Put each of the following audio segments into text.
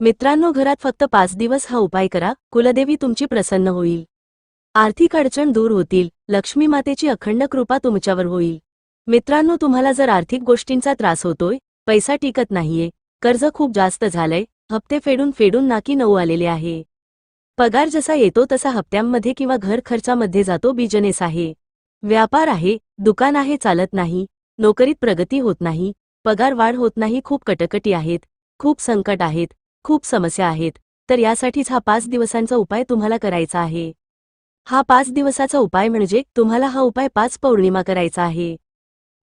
मित्रांनो घरात फक्त पाच दिवस हा उपाय करा. कुलदेवी तुमची प्रसन्न होईल. आर्थिक अडचण दूर होतील. लक्ष्मी मातेची अखंड कृपा तुमच्यावर होईल. मित्रांनो तुम्हाला जर आर्थिक गोष्टींचा त्रास होतोय पैसा टिकत नाहीये कर्ज खूप जास्त झालंय हप्ते फेडून फेडून नाकी नऊ आलेले आहे. पगार जसा येतो तसा हप्त्यांमध्ये किंवा घर खर्चामध्ये जातो बिजनेस आहे. व्यापार आहे दुकान आहे चालत नाही नोकरीत प्रगती होत नाही पगार वाढ होत नाही खूप कटकटी आहेत खूप संकट आहेत खूप समस्या आहेत. तर यासाठीच हा पाच दिवसांचा उपाय तुम्हाला करायचा आहे. हा पाच दिवसाचा उपाय म्हणजे तुम्हाला हा उपाय पाच पौर्णिमा करायचा आहे.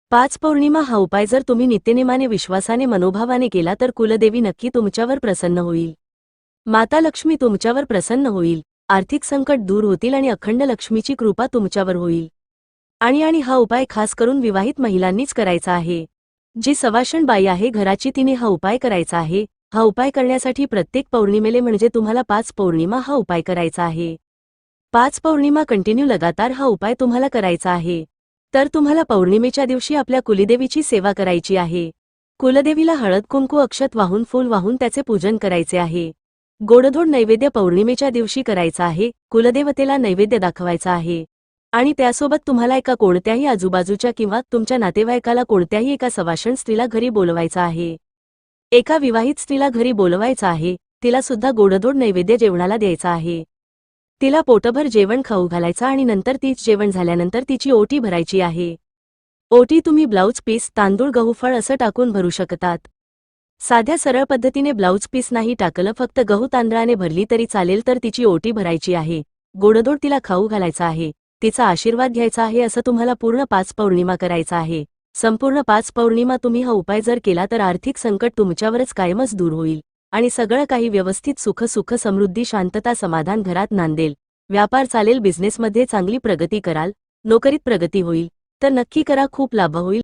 पाच पौर्णिमा हा उपाय जर तुम्ही नित्यनेमाने विश्वासाने मनोभावाने केला तर कुलदेवी नक्की तुमच्यावर प्रसन्न होईल. माता लक्ष्मी तुमच्यावर प्रसन्न होईल. आर्थिक संकट दूर होतील आणि अखंड लक्ष्मीची कृपा तुमच्यावर होईल. आणि आणि हा उपाय खास करून विवाहित महिलांनीच करायचा आहे. जी सवाषण बाई आहे घराची तिने हा उपाय करायचा आहे. हा उपाय करण्यासाठी प्रत्येक पौर्णिमेले म्हणजे तुम्हाला पाच पौर्णिमा हा उपाय करायचा आहे. पाच पौर्णिमा कंटिन्यू लगातार हा उपाय तुम्हाला करायचा आहे. तर तुम्हाला पौर्णिमेच्या दिवशी आपल्या कुलदेवीची सेवा करायची आहे. कुलदेवीला हळद कुंकू अक्षत वाहून फूल वाहून त्याचे पूजन करायचे आहे. गोडधोड नैवेद्य पौर्णिमेच्या दिवशी करायचा आहे कुलदेवतेला नैवेद्य दाखवायचा आहे. आणि त्यासोबत तुम्हाला एका कोणत्याही आजूबाजूच्या किंवा तुमच्या नातेवाईकाला कोणत्याही एका सवाषण स्त्रीला घरी बोलवायचं आहे. एका विवाहित स्त्रीला घरी बोलवायचं आहे तिला सुद्धा गोडदोड नैवेद्य जेवणाला द्यायचा आहे. तिला पोटभर जेवण खाऊ घालायचं आणि नंतर तीच जेवण झाल्यानंतर तिची ओटी भरायची आहे. ओटी तुम्ही ब्लाऊज पीस तांदूळ गहू फळ असं टाकून भरू शकतात. साध्या सरळ पद्धतीने ब्लाऊज पीस नाही टाकलं फक्त गहू तांदळाने भरली तरी चालेल तर तिची ओटी भरायची आहे. गोडदोड तिला खाऊ घालायचा आहे. तिचा आशीर्वाद घ्यायचा आहे असं तुम्हाला पूर्ण पाच पौर्णिमा करायचा आहे. संपूर्ण पाच पौर्णिमा तुम्ही हा उपाय जर केला तर आर्थिक संकट तुमच्यावरच कायमच दूर होईल. आणि सगळं काही व्यवस्थित सुख सुख समृद्धी शांतता समाधान घरात नांदेल. व्यापार चालेल बिझनेसमध्ये चांगली प्रगती कराल नोकरीत प्रगती होईल. तर नक्की करा खूप लाभ होईल.